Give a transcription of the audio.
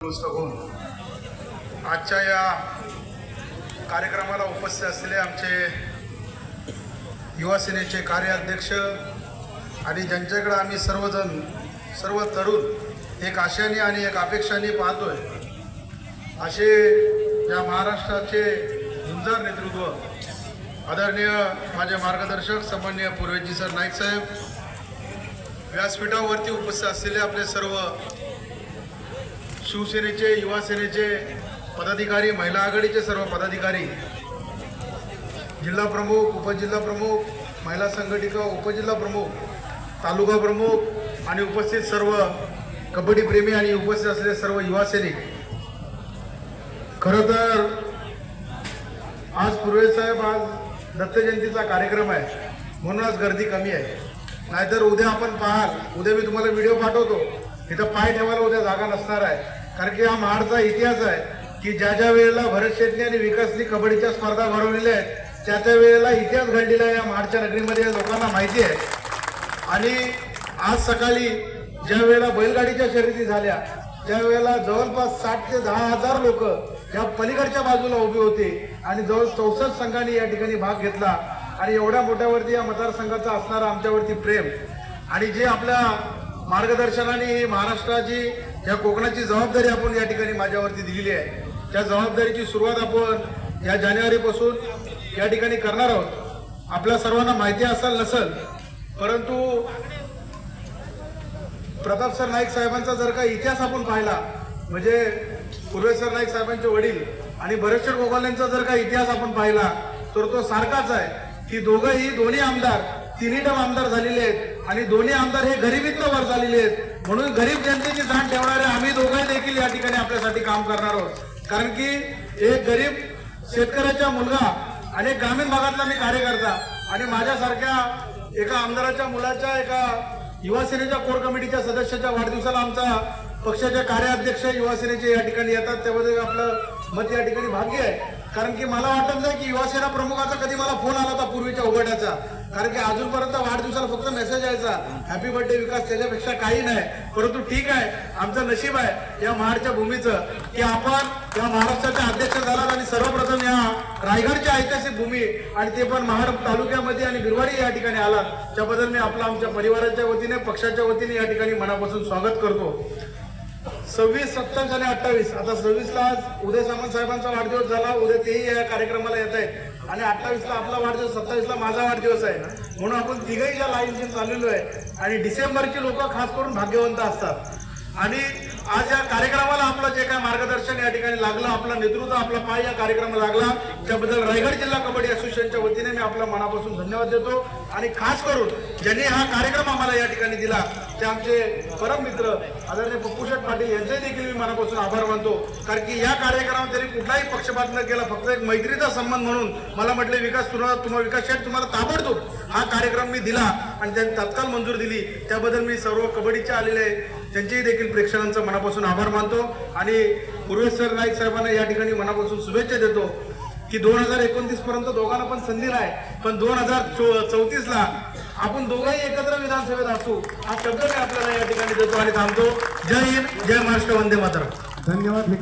पुस्तक. होऊन आजच्या या कार्यक्रमाला उपस्थित असलेले आमचे युवा सेनेचे कार्याध्यक्ष आणि ज्यांच्याकडे आम्ही सर्वजण सर्व तरुण एक आशेने आणि एक अपेक्षाने पाहतोय असे या महाराष्ट्राचे झुंजार नेतृत्व आदरणीय माझे मार्गदर्शक सन्मान्य पूर्वेजी सर नाईक साहेब व्यासपीठावरती उपस्थित असलेले आपले सर्व शिवसेनेचे युवासेनेचे पदाधिकारी महिला आघाडीचे सर्व पदाधिकारी जिल्हा प्रमुख उपजिल्हा प्रमुख महिला संघटिका उपजिल्हा प्रमुख तालुका प्रमुख आणि उपस्थित सर्व कबड्डी प्रेमी आणि उपस्थित असलेले सर्व युवा सैनिक. खरं तर आज पूर्वे साहेब आज दत्त जयंतीचा कार्यक्रम आहे. म्हणून आज गर्दी कमी आहे. नाहीतर उद्या आपण पाहाल. उद्या मी तुम्हाला व्हिडिओ पाठवतो. तिथं पाय ठेवायला उद्या जागा नसणार आहे. कारण की हा महाडचा इतिहास आहे की ज्या ज्या वेळेला भरत शेटणी आणि विकासनी कबड्डीच्या स्पर्धा भरवलेल्या आहेत त्या त्या वेळेला इतिहास घडलेला आहे या महाडच्या नगरीमध्ये लोकांना माहिती आहे. आणि आज सकाळी ज्या वेळेला बैलगाडीच्या शर्यती झाल्या त्यावेळेला जवळपास साठ ते दहा हजार लोक या पलीकडच्या बाजूला उभे होते आणि जवळ चौसष्ट संघांनी या ठिकाणी भाग घेतला. आणि एवढ्या मोठ्यावरती या मतदारसंघाचा असणारा आमच्यावरती प्रेम. आणि जे आपल्या मार्गदर्शनाने ही महाराष्ट्राची या कोकणाची जबाबदारी आपण या ठिकाणी माझ्यावरती दिलेली आहे. त्या जबाबदारीची सुरुवात आपण या जानेवारीपासून या ठिकाणी करणार आहोत. आपल्या सर्वांना माहिती असेल नसेल परंतु प्रताप सर नाईक साहेबांचा जर का इतिहास आपण पाहिला म्हणजे पूर्वेसर नाईक साहेबांचे वडील आणि भरतशेठ गोगाल्यांचा जर का इतिहास आपण पाहिला तर तो सारखाच आहे. की दोघंही दोन्ही आमदार तिन्ही टम आमदार झालेले आहेत. आणि दोन्ही आमदार हे गरिबीतनं वर झालेले आहेत. म्हणून गरीब जनतेची जाण ठेवणारे आम्ही दोघंही देखील या ठिकाणी आपल्यासाठी काम करणार आहोत. कारण की एक गरीब शेतकऱ्याचा मुलगा आणि ग्रामीण भागातला मी कार्यकर्ता आणि माझ्यासारख्या एका आमदाराच्या मुलाच्या एका युवासेनेच्या कोर कमिटीच्या सदस्याच्या वाढदिवसाला आमचा पक्षाचे कार्याध्यक्ष युवासेनेचे या ठिकाणी येतात. त्यामध्ये आपलं मत या ठिकाणी भाग्य आहे. कारण की मला वाटत नाही की युवासेना प्रमुखाचा कधी मला फोन आला होता पूर्वीच्या उघड्याचा. कारण की अजूनपर्यंत वाढदिवसाला फक्त मेसेज यायचा. हॅपी बर्थडे विकास त्याच्यापेक्षा काही नाही. परंतु ठीक आहे. आमचं नशीब आहे या महाडच्या भूमीचं. की आपण या महाराष्ट्राच्या अध्यक्ष झालात आणि सर्वप्रथम या रायगडच्या ऐतिहासिक भूमी आणि ते पण महाड तालुक्यामध्ये आणि बिरवाडी या ठिकाणी आलात. त्याबद्दल मी आपलं आमच्या परिवाराच्या वतीने पक्षाच्या वतीने या ठिकाणी मनापासून स्वागत करतो. सव्वीस सत्तावीस आणि अठ्ठावीस. आता सव्वीसला आज उदय सामंत साहेबांचा वाढदिवस झाला. उद्या तेही या कार्यक्रमाला येत आहे. आणि अठ्ठावीसला आपला वाढदिवस सत्तावीसला माझा वाढदिवस आहे. म्हणून आपण तिघही या लाईनशी चाललेलो आहे आणि डिसेंबरची लोक खास करून भाग्यवंत असतात. आणि आज या कार्यक्रमाला आपलं जे काय मार्गदर्शन या ठिकाणी लागलं आपला नेतृत्व आपला पाय या कार्यक्रमाला लागला त्याबद्दल रायगड जिल्हा कबड्डी असोसिएशनच्या वतीने मी आपल्या मनापासून धन्यवाद देतो. आणि खास करून ज्यांनी हा कार्यक्रम आम्हाला या ठिकाणी दिला ते आमचे परम मित्र आदरणीय पप्पूशेठ पाटील यांचे देखील मी मनापासून आभार मानतो. कारण की या कार्यक्रमात त्यांनी कुठलाही पक्षपात न केला फक्त एक मैत्रीचा संबंध म्हणून मला म्हटले विकास तुम्हाला तुम्हाला विकास शेठ तुम्हाला ताबडतोब हा कार्यक्रम मी दिला आणि त्यांनी तत्काळ मंजूर दिली. त्याबद्दल मी सर्व कबड्डीचे आलेले त्यांचेही देखील प्रेक्षकांचा मनापासून आभार मानतो आणि पूर्वेश्वर नाईक साहेबांना या ठिकाणी मनापासून शुभेच्छा देतो. की दोन हजार एकोणतीस पर्यंत दोघांना पण संधी नाही. पण दोन हजार चौतीस ला आपण दोघंही एकत्र विधानसभेत असू हा शब्द मी आपल्याला या ठिकाणी देतो आणि थांबतो. जय हिंद जय महाराष्ट्र वंदे मातरम. धन्यवाद.